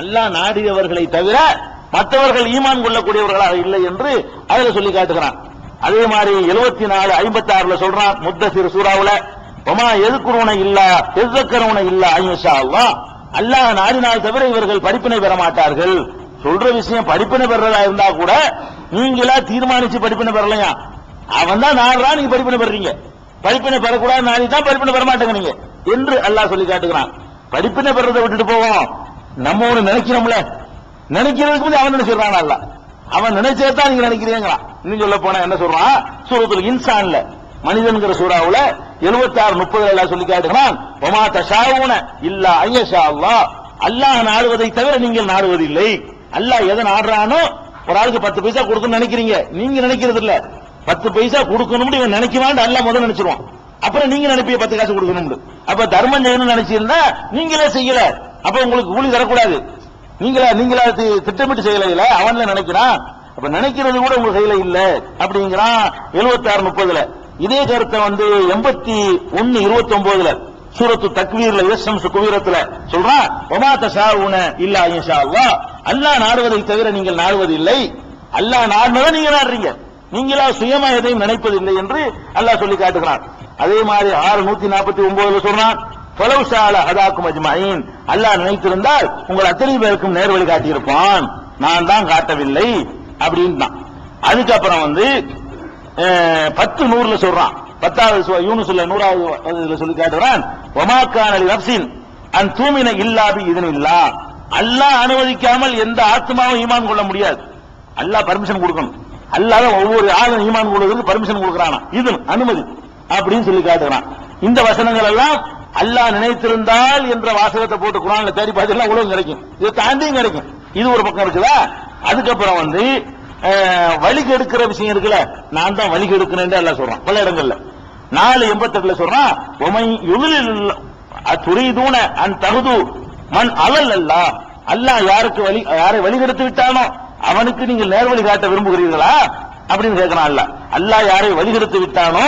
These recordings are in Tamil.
அல்லாஹ் நாடியவர்களை தவிர மற்றவர்கள் ஈமான் கொள்ளக்கூடியவர்களாக இல்லை என்று அதில் சொல்லி காட்டுகிறான். அதே மாதிரி எழுபத்தி நாலு ஐம்பத்தி ஆறுல சொல்றான் முத்தசிர் சூறாவுல ஒமா எதுக்குறவன இல்ல எதுக்கரவன இல்ல ஐயஷா அல்லாஹ். அல்லாஹ் நாடினால் தவிர இவர்கள் படிப்பினை பெற மாட்டார்கள். சொல்ற விஷயம் படிப்பினை பெறதா இருந்தா கூட நீங்களா தீர்மானிச்சு படிப்பினை பெறலையா? அவன் தான் நாடுறா நீங்க படிப்பினை பெறீங்க. படிப்பினை பெறக்கூடாது நாடி தான் படிப்பினை பெற மாட்டேங்க நீங்க என்று அல்லாஹ் சொல்லி காட்டுகிறான். படிப்பினை பெறதை விட்டுட்டு போவோம். நம்ம ஒண்ணு நினைக்கிறோம்ல. நினைக்கிறதுக்கு முந்தைய அவன் நினைச்சிடறான் அல்ல அவன் நினைச்சதான் நீங்க நினைக்கிறீங்களா? இன்னும் சொல்ல போனா என்ன சொல்றான்? சூரத்துல இன்சான்ல மனிதன்கிற சூறாவுல 76 ஆறு முப்பது எல்லாம் சொல்லி காட்டுகிறான். ஒமா தஷாவுன இல்ல ஐயஷா அல்லா அல்லாஹ் நாடுவதை தவிர நீங்கள் நாடுவதில்லை. அல்லாஹ் எதை நாடுறானோ ஒரு ஆளுக்கு பத்து பைசா கொடுக்கணும்னு நினைக்கிறீங்க. நீங்க நினைக்கிறது இல்ல பத்து பைசா கொடுக்கணும்னு இவன் நினைக்குவான் அல்ல முதல்ல நினைச்சிருவான். அப்புறம் நீங்க நினைப்பிய பத்து காசு கொடுக்கணும்னு. அப்ப தர்மம் செய்யணும்னு நினைச்சிருந்தா நீங்களே செய்யல. அப்ப உங்களுக்கு கூலி தரக்கூடாது. நீங்களா நீங்களா அது திட்டமிட்டு செய்யல இல்ல அவன்ல நினைக்கிறான். அப்ப நினைக்கிறது கூட உங்க கையில இல்ல அப்படிங்கிறான் 76 ஆறு முப்பதுல. இதே கருத்தை வந்து எண்பத்தி ஒன்னு இருபத்தி ஒன்பதுல சூரத்து தக்வீர்ல யசம் குவீரத்துல சொல்றான். ஒமா தஷாவுன இல்ல இன்ஷா அல்லா அல்லாஹ் நாடுவதை தவிர நீங்கள் நாடுவது இல்லை. அல்லாஹ் நாடுனதை நீங்க நாடுறீங்க. நீங்களா சுயமா எதையும் நினைப்பதில்லை என்று அல்லாஹ் சொல்லி காட்டுகிறான். அதே மாதிரி ஆறு நூத்தி நாற்பத்தி ஒன்பதுல சொல்றான். பொலவுசால ஹதாக்கும் அஜ்மாயின். அல்லாஹ் நினைத்திருந்தால் உங்கள் அத்தனை பேருக்கும் நேர்வழி காட்டியிருப்பான். நான் தான் காட்டவில்லை அப்படின்னு அதுக்கப்புறம் வந்து பத்து நூறுல சொல்றான். பத்தாவது சு- நூறாவது சொல்லி காட்டுறான். ஒமாக்கான நப்சின் அன் தூமின இல்லாபி இதன் இல்லா அல்லாஹ் அனுமதிக்காமல் எந்த ஆத்மாவும் ஈமான் கொள்ள முடியாது. அல்லாஹ் பர்மிஷன் கொடுக்கணும். அல்லாத ஒவ்வொரு ஆளும் ஈமான் கொள்வதற்கு பர்மிஷன் கொடுக்கறானா இது அனுமதி. அப்படின்னு சொல்லி காட்டுறான். இந்த வசனங்கள் எல்லாம் அல்லாஹ் நினைத்திருந்தால் என்ற வாசகத்தை போட்டு குரான்ல தேடி பார்த்தீங்கன்னா உலகம் கிடைக்கும். இது தாண்டியும் கிடைக்கும். இது ஒரு பக்கம் இருக்குதா? அதுக்கப்புறம் வந்து வழி கெடுக்கிற விஷயம் இருக்குல்ல? நான் தான் வழி கெடுக்கிறேன் எல்லாம் சொல்றான். பல இடங்கள்ல. நாலு எண்பத்தெட்டுல சொல்றான் உமை எதிரில் துரிதூன அன் தகுது மண் அலல் அல்லா. அல்லாஹ் யாருக்கு வழி யாரை வழிகெடுத்து விட்டானோ அவனுக்கு நீங்கள் நேர்வழி காட்ட விரும்புகிறீர்களா? அப்படின்னு கேட்கிறான் அல்ல அல்லாஹ் யாரை வழிகெடுத்து விட்டானோ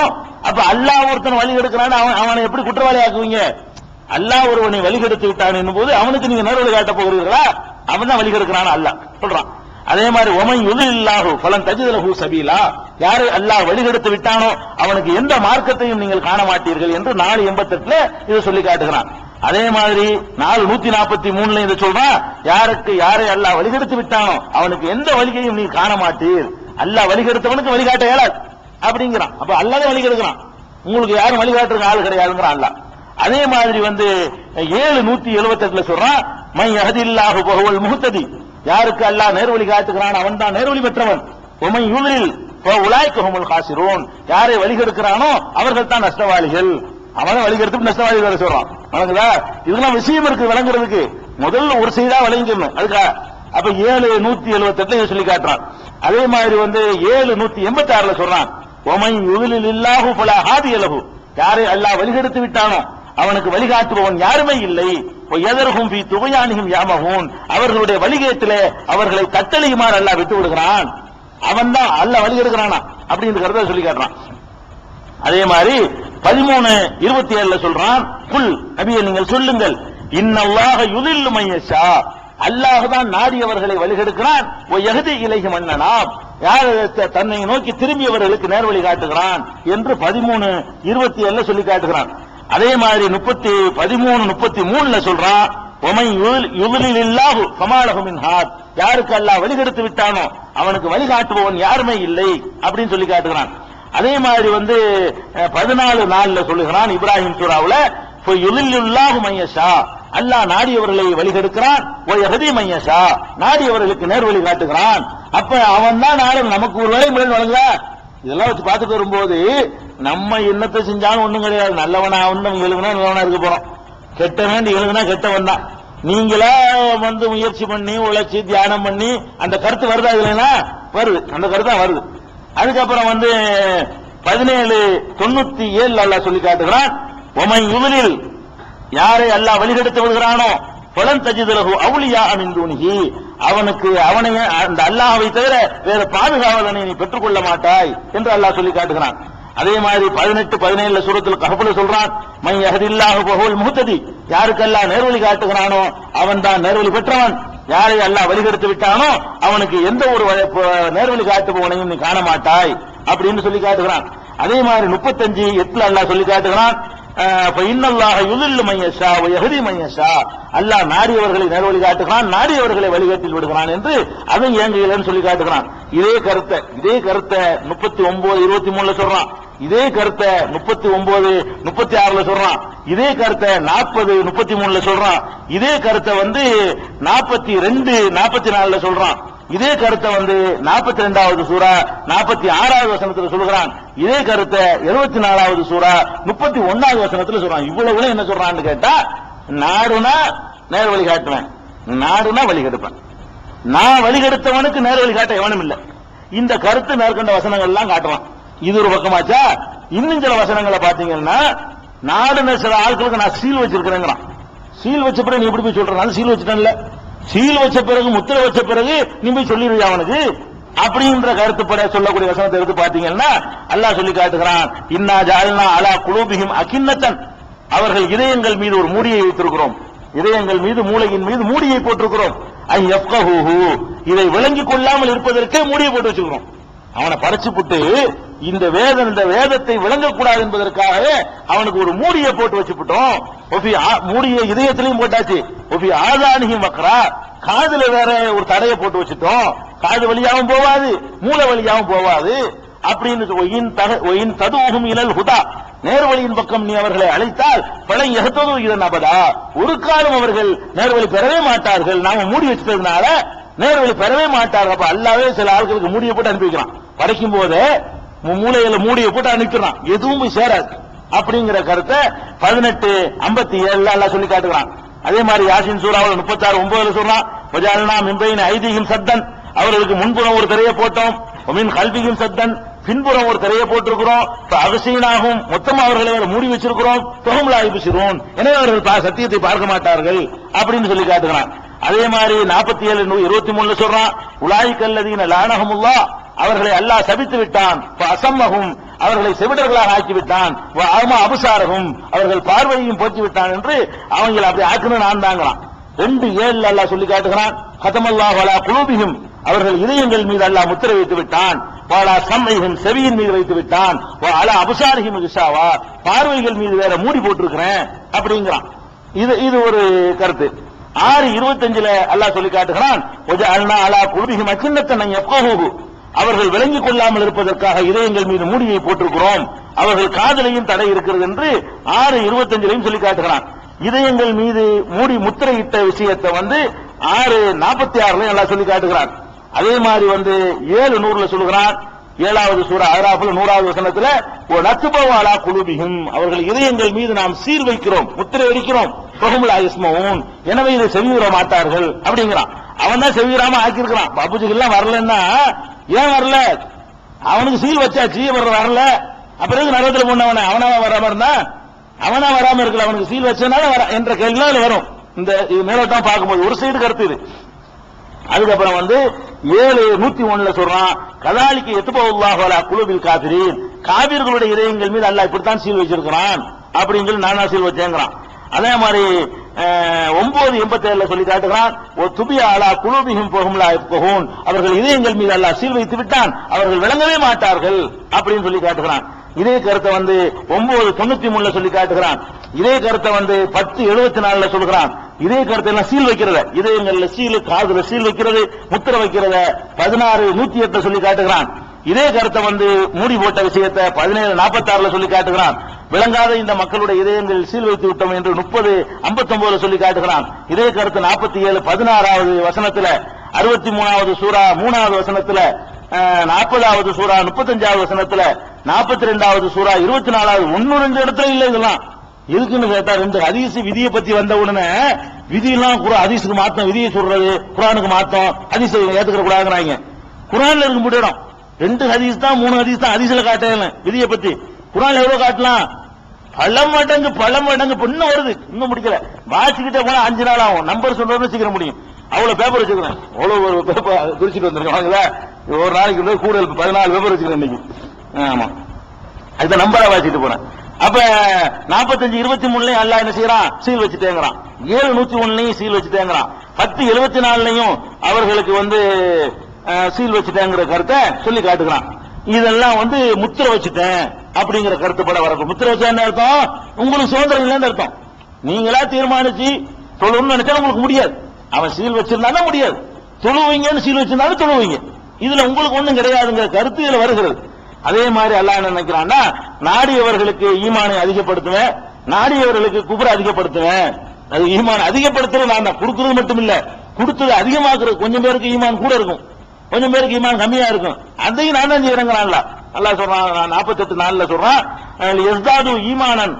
அப்ப அல்லாஹ் ஒருத்தன் வழி எடுக்கிறான்னு அவன் அவனை எப்படி குற்றவாளி ஆக்குவீங்க அல்லாஹ் ஒருவனை வழிகெடுத்து விட்டான் என்னும் அவனுக்கு நீங்க நேர்வழி காட்ட போகிறீர்களா? அவன் தான் வழிகெடுக்கிறான் அல்லாஹ். சொல்றான். அதே மாதிரி ஒமை யுது இல்லாஹு பலன் தஜிதலஹு சபீலா. யாரு அல்லாஹ் வழிகெடுத்து விட்டானோ அவனுக்கு எந்த மார்க்கத்தையும் நீங்கள் காண மாட்டீர்கள் என்று நாலு எண்பத்தெட்டுல இதை சொல்லி காட்டுகிறான். அதே மாதிரி நாலு நூத்தி நாற்பத்தி மூணுல இதை சொல்றான் யாருக்கு யாரை அல்லாஹ் வழிகெடுத்து விட்டானோ அவனுக்கு எந்த வழிகையும் நீ காண மாட்டீர். அல்லாஹ் வழிகெடுத்தவனுக்கு வழிகாட்ட இயலாது. அப்படிங்கிறான். அப்ப அல்லாத வழிகெடுக்கிறான் உங்களுக்கு யாரும் வழிகாட்டுற ஆள் கிடையாதுங்கிறான் அல்ல. அதே மாதிரி வந்து ஏழு நூத்தி எழுபத்தி எட்டுல சொல்றான் மை அகதில்லாஹு பகுவல் முகத்ததி யாருக்கு அல்லா நேர்வழி காத்துக்கிறான் அவன் தான் நேர்வழி பெற்றவன். உமை யூலில் உலாய்க்கு காசிரோன். யாரை வழிகெடுக்கிறானோ அவர்கள் தான் நஷ்டவாளிகள். அவனை வழிகெடுத்து நஷ்டவாளி வேற சொல்றான். வழங்குதா இதெல்லாம் விஷயம் இருக்கு விளங்குறதுக்கு. முதல்ல ஒரு செய்தா விளங்கிக்கணும் அதுக்கா? அப்ப ஏழு நூத்தி எழுபத்தி எட்டுல சொல்லி காட்டுறான். அதே மாதிரி வந்து ஏழு நூத்தி எண்பத்தி ஆறுல சொல்றான். ஒமை யுகிலில் இல்லாஹு பல ஹாதி அலகு யாரை அல்லாஹ் வழிகெடுத்து விட்டானோ அவனுக்கு வழிகாட்டுபவன் யாருமே இல்லை. எதற்கும் பி துவையானிகும் யாமகூன் அவர்களுடைய வழிகேட்டிலே அவர்களை கட்டளையுமாறு அல்லாஹ் விட்டு விடுகிறான். அவன் தான் அல்லாஹ் வழிகெடுக்கிறானா அப்படின்னு கருத சொல்லி காட்டுறான். அதே மாதிரி பதிமூணு இருபத்தி ஏழுல சொல்றான் புல் நபியை நீங்கள் சொல்லுங்கள். இன்னல்லாக யுதில் மையஷா அல்லாஹ் தான் நாடியவர்களை வழிகெடுக்கிறான். ஓ இலகி மன்னனாம். யார் த- தன்னை நோக்கி திரும்பியவர்களுக்கு நேர்வழி காட்டுகிறான் என்று பதிமூணு இருபத்தி ஏழுல சொல்லி காட்டுகிறான். அதே மாதிரி முப்பத்தி பதிமூணு முப்பத்தி மூணுல சொல்றான் ஒமை யுதிலில் இல்லாஹு கமாலகுமின் ஹாத். யாருக்கு அல்லாஹ் வழிகெடுத்து விட்டானோ அவனுக்கு வழிகாட்டுபவன் யாருமே இல்லை அப்படின்னு சொல்லி காட்டுகிறான். அதே மாதிரி வந்து பதினாலு நாள்ல சொல்லுகிறான் இப்ராஹிம் சூராவுல யுதில்லாஹு மையஷா. அல்லாஹ் நாடியவர்களை வழிகெடுக்கிறான். ஓ நாடியவர்களுக்கு நேர்வழி காட்டுகிறான். அப்ப அவன் தான் நாடும் நமக்கு ஒரு வேலை முறை வழங்க. இதெல்லாம் வச்சு பார்த்துட்டு வரும்போது நம்ம என்னத்தை செஞ்சாலும் ஒண்ணும் கிடையாது. நல்லவனா ஒண்ணும் எழுதுனா நல்லவனா இருக்க போறோம். கெட்டவன் எழுதுனா கெட்டவன் தான். நீங்களா வந்து முயற்சி பண்ணி உழைச்சி தியானம் பண்ணி அந்த கருத்து வருதா இல்லைன்னா வருது. அந்த கருத்து தான் வருது. அதுக்கப்புறம் வந்து பதினேழு தொண்ணூத்தி ஏழு அல்லாஹ் சொல்லி காட்டுகிறான். ஒமை யுவலில் யாரை அல்லாஹ் வழிகெடுத்து விடுகிறானோ? பலன் தஜிதலகு அவுளியா அமிந்தூனிகி அவனுக்கு அவனை அந்த அல்லாஹ்வை தவிர வேற பாதுகாவலனை நீ பெற்றுக்கொள்ள மாட்டாய் என்று அல்லாஹ் சொல்லி காட்டுகிறான். அதே மாதிரி பதினெட்டு பதினேழுல சூரத்தில் கஹபுல சொல்றான் மை அஹதில்லாஹு பகோல் முகத்ததி யாருக்கெல்லாம் நேர்வழி காட்டுகிறானோ அவன் தான் நேர்வழி பெற்றவன். யாரை அல்லாஹ் வழிகெடுத்து விட்டானோ அவனுக்கு எந்த ஒரு வழி- நேர்வழி காட்டுபவனையும் நீ காண மாட்டாய் அப்படின்னு சொல்லி காட்டுகிறான். அதே மாதிரி முப்பத்தஞ்சு எட்டுல அல்லாஹ் சொல்லி காட்டுகிறான் இன்னல்லாக யுதில்லு மையஷா எஹதி மையஷா அல்லாஹ் நாடியவர்களை நேர்வழி காட்டுகிறான் நாடியவர்களை வழிகாட்டில் விடுகிறான் என்று அதை ஏங்குகிறேன்னு சொல்லி காட்டுகிறான். இதே கருத்தை இதே கருத்தை முப்பத்தி ஒன்பது இருபத்தி மூணுல சொல்றான். இதே கருத்தை முப்பத்தி ஒன்பது முப்பத்தி ஆறுல சொல்றான். இதே கருத்தை நாற்பது முப்பத்தி மூணுல சொல்றான். இதே கருத்தை வந்து நாற்பத்தி ரெண்டு நாற்பத்தி நாலுல சொல்றான். இதே கருத்தை வந்து நாற்பத்தி ரெண்டாவது சூறா நாற்பத்தி ஆறாவது வசனத்துல சொல்கிறான் இதே கருத்தை எழுபத்தி நாலாவது சூறா முப்பத்தி ஒன்னாவது வசனத்துல சொல்றான். இவ்வளவு என்ன சொல்றான்னு கேட்டா நாடுனா நேர் வழி காட்டுவேன். நாடுனா வழி கெடுப்பேன். நான் வழி கெடுத்தவனுக்கு நேர் வழி காட்ட எவனும் இல்ல. இந்த கருத்து மேற்கொண்ட வசனங்கள் எல்லாம் காட்டுறான். இது ஒரு பக்கமாச்சா? இன்னும் சில வசனங்களை பாத்தீங்கன்னா நாடுன சில ஆட்களுக்கு நான் சீல் வச்சிருக்கிறேங்கிறான். சீல் வச்சப்பட நீ எப்படி போய் சொல்றனால சீல் வச்சுட்டேன்ல. சீல் வச்ச பிறகு முத்திரை வச்ச பிறகு நீ போய் சொல்லிடுவியா அவனுக்கு? அப்படின்ற கருத்துப்பட சொல்லக்கூடிய வசனத்தை எடுத்து பாத்தீங்கன்னா அல்லாஹ் சொல்லி காட்டுகிறான் இன்னா ஜால்னா அலா குலூபிஹிம் அகின்னத்தன். அவர்கள் இதயங்கள் மீது ஒரு மூடியை வைத்திருக்கிறோம். இதயங்கள் மீது மூளையின் மீது மூடியை போட்டிருக்கிறோம். ஐ யஃப்கஹூஹு. இதை விளங்கி கொள்ளாமல் இருப்பதற்கே மூடியை போட்டு வச்சுக்கிறோம் அவனை படைச்சு புட்டு இந்த வேதம் இந்த வேதத்தை விளங்கக்கூடாது என்பதற்காகவே அவனுக்கு ஒரு மூடியை போட்டு வச்சுவிட்டோம் ஆ- மூடிய இதயத்திலையும் போட்டாச்சு. ஒபி ஆதானிகி மக்கரா காதுல வேற ஒரு தடையை போட்டு வச்சுட்டோம். காது வழியாகவும் போவாது மூளை வழியாகவும் போவாது. அப்படின்னு ஒயின் ஒயின் ததுவும் இனல் ஹுதா. நேர்வழியின் பக்கம் நீ அவர்களை அழைத்தால் பழம் எகத்ததும் இதன் அபதா. ஒரு காலம் அவர்கள் நேர்வழி பெறவே மாட்டார்கள். நாம மூடி வச்சதுனால நேர்வழி பெறவே மாட்டார்கள். அப்ப அல்லாவே சில ஆட்களுக்கு மூடியை போட்டு அனுப்பி வைக்கிறான் படைக்கும் போதே மூளையில மூடியை போட்டு அனுப்பிடுறான். எதுவும் சேராது. அப்படிங்கிற கருத்தை பதினெட்டு ஐம்பத்தி ஏழுல எல்லாம் சொல்லி காட்டுகிறான். அதே மாதிரி யாசின் சூறாவில் முப்பத்தாறு ஒன்பதுல சொல்றான் வஜாலனா மின்பையின் ஐதீகம் சத்தன். அவர்களுக்கு முன்புறம் ஒரு திரையை போட்டோம். ஒமின் கல்வியும் சத்தன். பின்புறம் ஒரு திரையை போட்டிருக்கிறோம். அகசீனாகும். மொத்தம் அவர்களை மூடி வச்சிருக்கிறோம். தொகமுலா ஐபிசிரோன் எனவே அவர்கள் சத்தியத்தை பார்க்க மாட்டார்கள் அப்படின்னு சொல்லி காட்டுகிறான். அதே மாதிரி நாற்பத்தி ஏழு இருபத்தி மூணுல சொல்றான் உலாய் கல்லதீன லானகமுல்லா அவர்களை அல்லாஹ் சபித்து விட்டான். அசம்மகும் அவர்களை செவிடர்களாக ஆக்கி விட்டான் அபுசாரகும் அவர்கள் பார்வையையும் போக்கி விட்டான் என்று அவங்களை அப்படி ஆக்கணும் நான் தாங்களாம் ரெண்டு ஏழு அல்லாஹ் சொல்லி காட்டுகிறான். கதமல்லாஹ் வலா குலூபிஹிம் அவர்கள் இதயங்கள் மீது அல்லாஹ் முத்திரை வைத்து விட்டான். வாலா சம்மையும் செவியின் மீது வைத்து விட்டான். அலா அபுசாரிஹிம் கிஷாவா பார்வைகள் மீது வேற மூடி போட்டிருக்கிறேன் அப்படிங்கிறான். இது இது ஒரு கருத்து. ஆறு இருபத்தஞ்சுல அல்லாஹ் சொல்லி காட்டுகிறான். ஒஜ அல்னா அலா குலுபிஹிம் அச்சின்னத்தனை எப்போஹூ அவர்கள் விளங்கிக் கொள்ளாமல் இருப்பதற்காக இதயங்கள் மீது மூடியை போட்டிருக்கிறோம். அவர்கள் காதலையும் தடை இருக்கிறது என்று ஆறு இருபத்தஞ்சிலையும் சொல்லி காட்டுகிறான். இதயங்கள் மீது மூடி முத்திரையிட்ட விஷயத்தை வந்து ஆறு நாற்பத்தி ஆறுல எல்லாம் சொல்லி காட்டுகிறான். அதே மாதிரி வந்து ஏழு நூறுல சொல்லுகிறான். ஏழாவது சூற அகராஃபில் நூறாவது வசனத்துல ஓ நத்துபவாலா குழுபிகும் அவர்கள் இதயங்கள் மீது நாம் சீர் வைக்கிறோம் முத்திரை அடிக்கிறோம். தொகுமுலா இஸ்மவும் எனவே இதை செவியுற மாட்டார்கள் அப்படிங்கிறான். அவன் தான் செவியுறாம ஆக்கியிருக்கிறான். பாபுஜிக்கெல்லாம் வரலன்னா ஏன் வரல? அவனுக்கு சீல் வச்சாச்சு இவர் வரல. அப்புறம் நரகத்தில் போனவன? அவனாவா வராம இருந்தா? அவனா வராம இருக்கல. அவனுக்கு சீல் வச்சனால வர என்ற கேள்வி அதுல வரும். இந்த இது மேலோட்டம் பார்க்கும்போது. ஒரு சைடு கருத்து இது. அதுக்கப்புறம் வந்து ஏழு நூத்தி ஒண்ணுல சொல்றான் கதாலிக்கு எத்துபவுல்லாஹோலா குழுவில் காபிரீன் காவிர்களுடைய இதயங்கள் மீது அல்ல இப்படித்தான் சீல் வச்சிருக்கிறான். அப்படின்னு சொல்லி நானா சீல் வச்சேங்கிறான். அதே மாதிரி ஒன்பது எண்பத்தி ஏழுல சொல்லி காட்டுகிறான் ஒரு துபியா அலா போகும்லா போகும் அவர்கள் இதயங்கள் மீது அல்ல சீல் வைத்து விட்டான் அவர்கள் விளங்கவே மாட்டார்கள் அப்படின்னு சொல்லி காட்டுகிறான். இதே கருத்தை வந்து ஒன்பது தொண்ணூத்தி மூணுல சொல்லி காட்டுகிறான். இதே கருத்தை வந்து பத்து எழுபத்தி நாலுல சொல்கிறான். இதே கருத்தை எல்லாம் சீல் வைக்கிறத இதயங்கள்ல சீல் காதுல சீல் வைக்கிறது முத்திர வைக்கிறத பதினாறு நூத்தி எட்டுல சொல்லி காட்டுகிறான். இதே கருத்தை வந்து மூடி போட்ட விஷயத்தை பதினேழு நாற்பத்தி ஆறுல சொல்லி காட்டுகிறான். விளங்காத இந்த மக்களுடைய இதயங்களில் சீல் வைத்து விட்டோம் என்று முப்பது ஐம்பத்தி சொல்லி காட்டுகிறான். இதே கருத்து நாற்பத்தி ஏழு பதினாறாவது வசனத்துல அறுபத்தி மூணாவது சூறா மூணாவது வசனத்துல நாற்பதாவது சூறா முப்பத்தஞ்சாவது வசனத்துல நாற்பத்தி ரெண்டாவது சூறா இருபத்தி நாலாவது ஒன்னு ரெண்டு இடத்துல இல்ல இதெல்லாம். எதுக்குன்னு கேட்டா ரெண்டு ஹதீஸ் விதியை பத்தி வந்த உடனே விதியெல்லாம் குரா ஹதீஸுக்கு மாத்தம் விதியை சொல்றது குரானுக்கு மாத்தம் ஹதீஸ் ஏத்துக்கிற கூடாதுங்கிறாங்க குரான்ல இருக்கும் முடியும் ரெண்டு ஹதீஸ் தான் மூணு ஹதீஸ் தான் ஹதீஸ்ல காட்டேன் விதியை பத்தி. குரான் எவ்வளவு காட்டலாம்? பல மடங்கு பல மடங்கு இன்னும் வருது. இன்னும் முடிக்கல. வாசிக்கிட்டே போனா அஞ்சு நாள் ஆகும். நம்பர் சொல்றது சீக்கிரம் முடியும். அவ்வளவு பேப்பர் வச்சுக்கிறேன். அவ்வளவு ஒரு பேப்பர் குறிச்சிட்டு வந்திருக்கேன். வாங்களா ஒரு நாளைக்கு வந்து கூட பதினாலு பேப்பர் வச்சுக்கிறேன் இன்னைக்கு. ஆமா. அதுதான் நம்பரா வாசிட்டு போறேன். அப்ப நாற்பத்தஞ்சு இருபத்தி மூணுலயும் அல்லா என்ன செய்யறான்? சீல் வச்சுட்டேங்கிறான். ஏழு நூத்தி ஒண்ணுலயும் சீல் வச்சுட்டேங்கிறான். பத்து எழுபத்தி நாலுலயும் அவர்களுக்கு வந்து சீல் வச்சுட்டேங்கிற கருத்தை சொல்லி காட்டுகிறான். இதெல்லாம் வந்து முத்திரை வச்சுட்டேன் அப்படிங்கிற கருத்துப்பட வரக்கும் முத்திரை வச்சா என்ன அர்த்தம்? உங்களுக்கு சுதந்திரம் இல்லைன்னு அர்த்தம். நீங்களா தீர்மானிச்சு தொழுன்னு நினைச்சா உங்களுக்கு முடியாது. அவன் சீல் வச்சிருந்தா முடியாது. தொழுவீங்கன்னு சீல் வச்சிருந்தாலும் தொழுவீங்க. இதுல உங்களுக்கு ஒண்ணும் கிடையாதுங்கிற கருத்து இதுல வருகிறது. அதே மாதிரி அல்லா என்ன நினைக்கிறான்னா நாடியவர்களுக்கு ஈமானை அதிகப்படுத்துவேன் நாடியவர்களுக்கு குபுரை அதிகப்படுத்துவேன். அது ஈமான் அதிகப்படுத்துறது நான் தான். கொடுக்கறது மட்டும் இல்ல கொடுத்தது அதிகமாக்குறது கொஞ்சம் பேருக்கு ஈமான் கூட இருக்கும். கொஞ்சம் பேருக்கு ஈமான் கம்மியா இருக்கும். அதையும் நான் தான் செய்யறேங்கிறான்ல அல்லாஹ் சொல்றான் நாற்பத்தெட்டு நாள்ல சொல்றான் எஸ்தாது ஈமானன்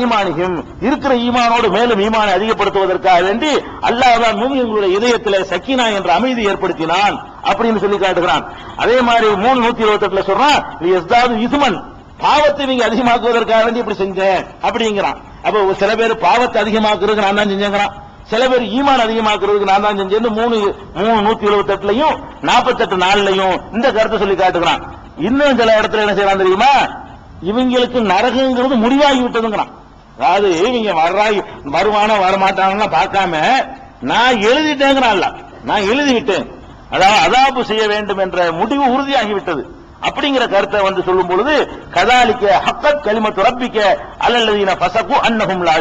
ஈமானியும் இருக்கிற ஈமானோடு மேலும் ஈமானை அதிகப்படுத்துவதற்காக வேண்டி அல்லாஹ் மூமியங்களுடைய இதயத்தில் சக்கினா என்ற அமைதி ஏற்படுத்தினான் அப்படின்னு சொல்லி காட்டுகிறான். அதே மாதிரி மூணு நூத்தி இருபத்தி எட்டுல சொல்றான் எஸ்தாது இசுமன் பாவத்தை நீங்க அதிகமாக்குவதற்காக வேண்டி இப்படி செஞ்சேன் அப்படிங்கிறான். அப்ப ஒரு சில பேர் பாவத்தை அதிகமாக்குறதுக்கு நான் தான் செஞ்சேங்கிறான். சில பேர் ஈமான் அதிகமாக்குறதுக்கு நான் தான் செஞ்சேன்னு மூணு மூணு நூத்தி எழுபத்தி எட்டுலயும் நாற்பத்தெட்டு நாள்லயும் இந்த கருத்தை சொல்லி காட்டுகிறான் இன்னும் சில இடத்துல என்ன செய்யறான் தெரியுமா? இவங்களுக்கு நரகங்கிறது முடிவாகி விட்டதுங்கிறான் அதாவது இவங்க வர்றாய் வருவானா வரமாட்டாங்கன்னா பார்க்காம நான் எழுதிட்டேங்கிறான்ல. நான் எழுதி விட்டேன் அதாவது அதாப்பு செய்ய வேண்டும் என்ற முடிவு உறுதியாகி விட்டது அப்படிங்கிற கருத்தை வந்து சொல்லும் பொழுது கதாலிக்க ஹக்கத் கலிமத்து ரப்பிக்க அல்லல்லதீன பசகு அன்னஹும் லா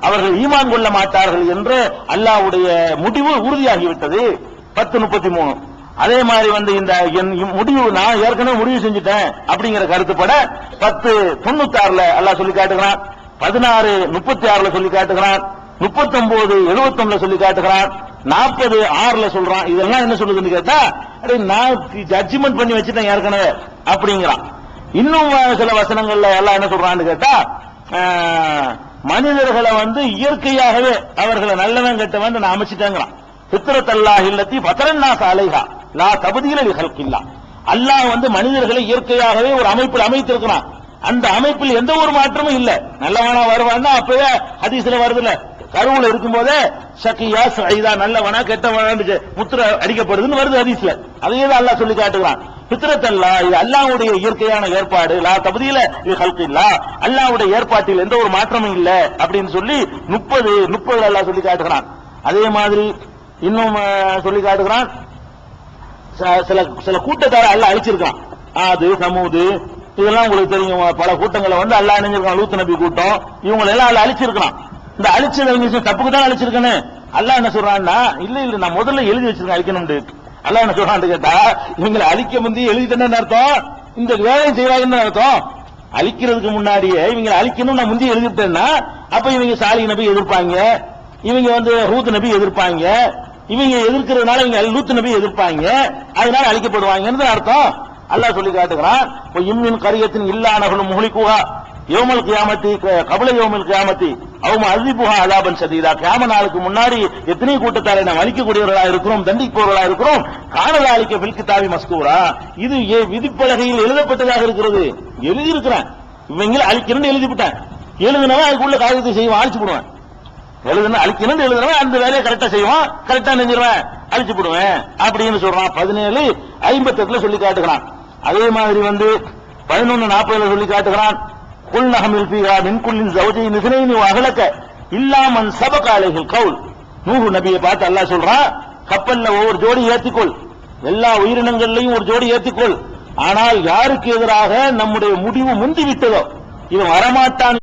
அவர்கள் ஈமான் கொள்ள மாட்டார்கள் என்று அல்லாஹ்வுடைய முடிவு உறுதியாகிவிட்டது. பத்து முப்பத்தி மூணு அதே மாதிரி வந்து இந்த என் முடிவு நான் ஏற்கனவே முடிவு செஞ்சுட்டேன் அப்படிங்கிற கருத்துப்பட பத்து தொண்ணூத்தி ஆறுல அல்லாஹ் சொல்லி காட்டுகிறான். பதினாறு முப்பத்தி ஆறுல சொல்லி காட்டுகிறான். முப்பத்தி ஒன்பது எழுபத்தி சொல்லி காட்டுகிறான். நாற்பது ஆறுல சொல்றான். இதெல்லாம் என்ன சொல்லுதுன்னு கேட்டா அடே நான் ஜட்ஜ்மெண்ட் பண்ணி வச்சுட்டேன் ஏற்கனவே அப்படிங்கிறான். இன்னும் சில வசனங்கள்ல எல்லாம் என்ன சொல்றான்னு கேட்டா மனிதர்களை வந்து இயற்கையாகவே அவர்களை நல்லவன் கெட்டவன் நான் அமைச்சிட்டேங்கிறான். பித்திரத்தல்லாஹ் இல்லத்தி பத்தரன்னாஸ் அலைகா லா தபதியில ஹல்கில்லா அல்லாஹ் வந்து மனிதர்களை இயற்கையாகவே ஒரு அமைப்பில் அமைத்திருக்கிறான். அந்த அமைப்பில் எந்த ஒரு மாற்றமும் இல்ல. நல்லவனா வருவான்னா அப்பவே ஹதீஸ்ல வருதுல கருவுல இருக்கும்போதே சக்கியா சைதா நல்லவனா கெட்டவனா முத்திர அடிக்கப்படுதுன்னு வருது ஹதீஸ்ல. அதையே தான் அல்லாஹ் சொல்லி காட்டுகிறான். பித்திரத்தல்லா இது அல்லாஹ்வுடைய இயற்கையான ஏற்பாடு. லா தகுதியில இது ஹல்கில்லா அல்லாஹ்வுடைய ஏற்பாட்டில் எந்த ஒரு மாற்றமும் இல்ல அப்படின்னு சொல்லி முப்பது முப்பது அல்லா சொல்லி காட்டுகிறான். அதே மாதிரி இன்னும் சொல்லி காட்டுகிறான். ச- சில சில கூட்டத்தார அல்ல அழிச்சிருக்கான். ஆது சமூது இதெல்லாம் உங்களுக்கு தெரியும். பல கூட்டங்களை வந்து அல்லா இணைஞ்சிருக்கான். லூத்து நபி கூட்டம். இவங்களை எல்லாம் அல்ல அழிச்சிருக்கான் இந்த அழிச்சது தப்புக்கு தான் அழிச்சிருக்கேன்னு அல்லா என்ன சொல்றான்னா இல்ல இல்ல நான் முதல்ல எழுதி வச்சிருக்கேன் அழிக்கணும்னு அல்லா என்ன சொல்றான்னு கேட்டா இவங்களை அழிக்க முந்தி எழுதிட்டேன்னு அர்த்தம்? இந்த வேலையை செய்வாங்கன்னு அர்த்தம். அழிக்கிறதுக்கு முன்னாடியே இவங்களை அழிக்கணும் நான் முந்தி எழுதிட்டேன்னா அப்ப இவங்க சாலி நபி எதிர்ப்பாங்க. இவங்க வந்து ஹூத் நபி எதிர்ப்பாங்க. இவங்க எதிர்க்கிறதுனால இவங்க லூத் நபி எதிர்ப்பாங்க. அதனால அழிக்கப்படுவாங்கன்னு அர்த்தம். அல்லாஹ் சொல்லி காட்டுகிறான் இம்மின் கரியத்தின் இல்லானகளும் முகலிக்குகா யோமல் கியாமத்தி க- கபல யோமல் கியாமத்தி அவங்க அழிப்புகா அலாபன் சதீதா கியாம நாளுக்கு முன்னாடி எத்தனை கூட்டத்தாரை நாம் அழிக்கக்கூடியவர்களா இருக்கிறோம் தண்டிப்பவர்களா இருக்கிறோம். காணல அழிக்க பில்கு தாவி மஸ்கூரா. இது ஏ- விதிப்பலகையில் எழுதப்பட்டதாக இருக்கிறது. எழுதி எழுதியிருக்கிறேன். இவங்களை அழிக்கணும்னு எழுதிவிட்டேன். எழுதுனவன் அதுக்குள்ள காரியத்தை செய்வான் அழிச்சு போடுவேன். எழுதுன அழிக்கணும்னு எழுதுனவன் அந்த வேலையை கரெக்டா செய்வான் கரெக்டா நெஞ்சிருவேன் அழிச்சு போடுவேன் அப்படின்னு சொல்றான். பதினேழு ஐம்பத்தெட்டுல சொல்லி காட்டுகிறான். அதே மாதிரி வந்து பதினொன்னு நாற்பதுல சொல்லி காட்டுகிறான். குல் நகமில் பீகா மின்குள்ளின் ஜவுஜை நிசனைனி அகலக்க இல்லாமன் சபக அலைகள் கவுல் நூறு நபியை பார்த்து அல்லாஹ் சொல்றான் கப்பல்ல ஒவ்வொரு ஜோடி ஏத்திக்கொள். எல்லா உயிரினங்கள்லையும் ஒரு ஜோடி ஏத்திக்கொள். ஆனால் யாருக்கு எதிராக நம்முடைய முடிவு முந்திவிட்டதோ? இவன் வரமாட்டான்.